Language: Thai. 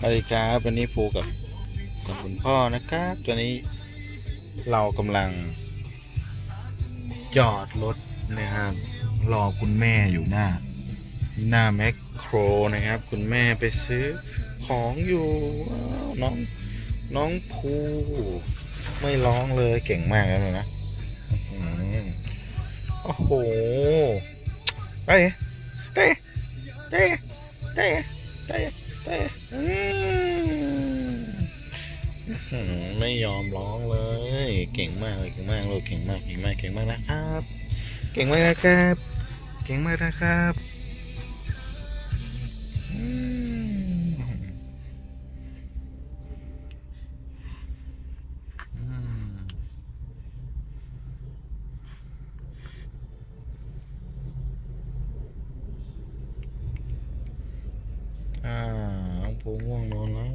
สวัสดีครับวันนี้ภูกับกับคุณพ่อนะครับตัวนี้เรากำลัง จอดรถนะครับรอคุณแม่อยู่หน้า หน้าแมคโครนะครับ คุณแม่ไปซื้อของอยู่น้องน้องภูไม่ร้องเลยเก่งมากแล้วนะโอ้โหเต้เต้เต้เต้เต้เต้อืมอื้อหือ ไม่ยอมร้องเลย เก่งมากเลยเก่งมากลูกเก่งมากเก่งมากเก่งมากนะครับ เก่งมากนะครับ เก่งมากนะครับ ง่วงนอนแล้ว